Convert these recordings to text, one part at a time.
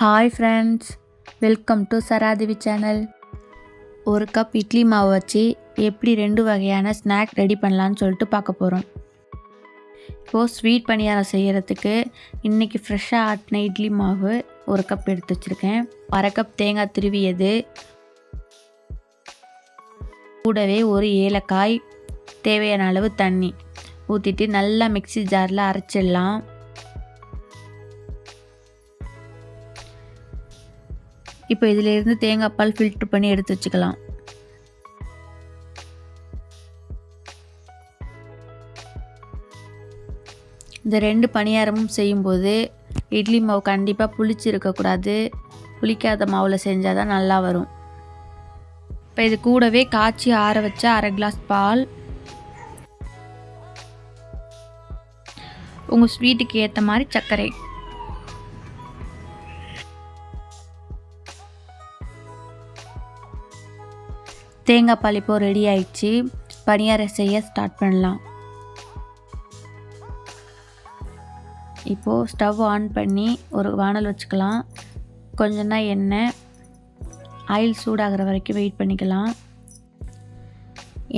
Hi friends welcome to சராதிவி channel ஒரு cup idli மாவு வச்சு எப்படி ரெண்டு வகையான ஸ்நாக் ரெடி பண்ணலான்னு சொல்லிட்டு பார்க்க போகிறோம் இப்போது ஸ்வீட் பணியாரம் செய்கிறதுக்கு இன்றைக்கி ஃப்ரெஷ்ஷாக ஆட்டின இட்லி மாவு ஒரு கப் எடுத்து வச்சுருக்கேன். அரை கப் தேங்காய் திருவியது. கூடவே ஒரு ஏலக்காய். தேவையான அளவு தண்ணி. ஊற்றிட்டு நல்லா மிக்ஸி ஜாரில் அரைச்சிடலாம். இப்போ இதிலேருந்து தேங்காய் பால் ஃபில்ட்ரு பண்ணி எடுத்து வச்சுக்கலாம். இந்த ரெண்டு பணியாரமும் செய்யும்போது இட்லி மாவு கண்டிப்பாக புளிச்சு இருக்கக்கூடாது புளிக்காத மாவில் செஞ்சால் தான் நல்லா வரும். இப்போ இது கூடவே காய்ச்சி ஆற வச்ச அரை கிளாஸ் பால். உங்கள் ஸ்வீட்டுக்கு ஏற்ற மாதிரி சர்க்கரை. தேங்காய் பால் இப்போ ரெடி ஆயிடுச்சு. பணியாரம் செய்ய ஸ்டார்ட் பண்ணலாம். இப்போது ஸ்டவ் ஆன் பண்ணி ஒரு வானல் வச்சுக்கலாம். கொஞ்சம்னா எண்ணெய் ஆயில் சூடாகிற வரைக்கும் வெயிட் பண்ணிக்கலாம்.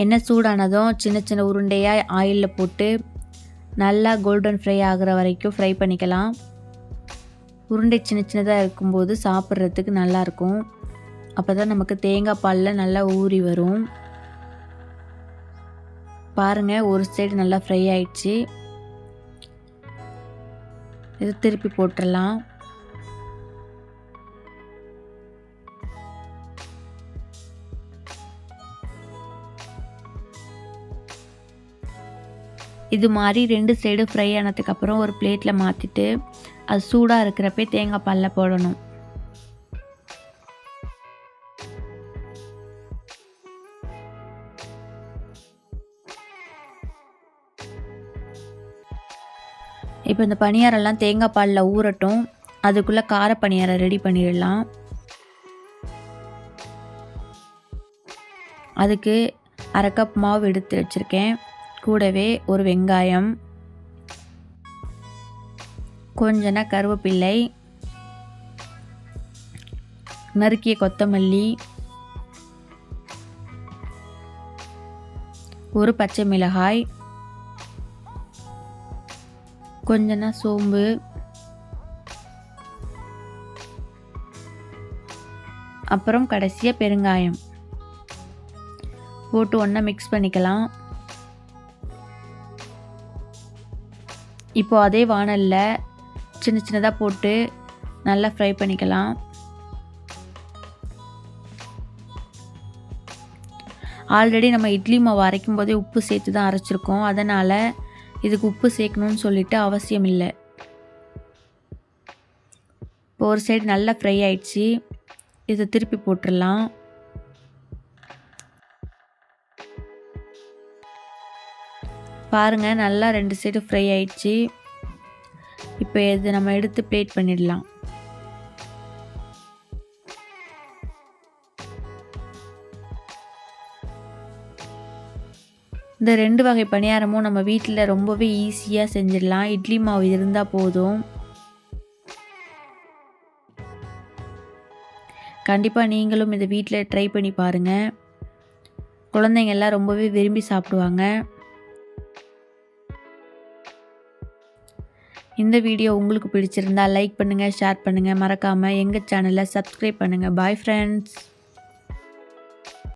எண்ணெய் சூடானதும் சின்ன சின்ன உருண்டையாக ஆயிலில் போட்டு நல்லா கோல்டன் ஃப்ரை ஆகிற வரைக்கும் ஃப்ரை பண்ணிக்கலாம். உருண்டை சின்ன சின்னதாக இருக்கும்போது சாப்பிட்றதுக்கு நல்லாயிருக்கும் அப்போ தான் நமக்கு தேங்காய் பாலில் நல்லா ஊறி வரும். பாருங்கள் ஒரு சைடு நல்லா ஃப்ரை ஆயிடுச்சு. இது திருப்பி போட்டுடலாம் இது மாதிரி ரெண்டு சைடு ஃப்ரை ஆனதுக்கப்புறம் ஒரு பிளேட்டில் மாற்றிட்டு அது சூடாக இருக்கிறப்பே தேங்காய் பாலில் போடணும். இப்போ இந்த பணியாரெல்லாம் தேங்காய் பாலில் ஊறட்டும். அதுக்குள்ளே கார பணியாரை ரெடி பண்ணிடலாம். அதுக்கு அரை கப் மாவு எடுத்து வச்சுருக்கேன். கூடவே ஒரு வெங்காயம். கொஞ்சனா கருவேப்பிள்ளை நறுக்கிய கொத்தமல்லி. ஒரு பச்சை மிளகாய். கொஞ்சனா சோம்பு. அப்புறம் கடைசியாக பெருங்காயம். போட்டு ஒன்றா மிக்ஸ் பண்ணிக்கலாம். இப்போ அதே வானலில் சின்ன சின்னதாக போட்டு நல்லா ஃப்ரை பண்ணிக்கலாம். ஆல்ரெடி நம்ம இட்லி மாவு அரைக்கும் போதே உப்பு சேர்த்து தான் அரைச்சிருக்கோம். அதனால் இதுக்கு உப்பு சேர்க்கணும்னு சொல்லிட்டு அவசியம் இல்லை இப்போ ஒரு சைடு நல்லா ஃப்ரை ஆயிடுச்சு. இதை திருப்பி போட்டுடலாம். பாருங்கள் நல்லா ரெண்டு சைடு ஃப்ரை ஆயிடுச்சு. இப்போ இது நம்ம எடுத்து பிளேட் பண்ணிடலாம். இந்த ரெண்டு வகை பணியாரமும் நம்ம வீட்டில் ரொம்பவே ஈஸியாக செஞ்சிடலாம். இட்லி மாவு இருந்தால் போதும். கண்டிப்பாக நீங்களும் இதை வீட்டில் ட்ரை பண்ணி பாருங்கள் குழந்தைங்க எல்லாம் ரொம்பவே விரும்பி சாப்பிடுவாங்க. இந்த வீடியோ உங்களுக்கு பிடிச்சிருந்தா லைக் பண்ணுங்கள் ஷேர் பண்ணுங்கள் மறக்காமல் எங்கள் சேனலை சப்ஸ்கிரைப் பண்ணுங்கள் பாய் ஃப்ரெண்ட்ஸ்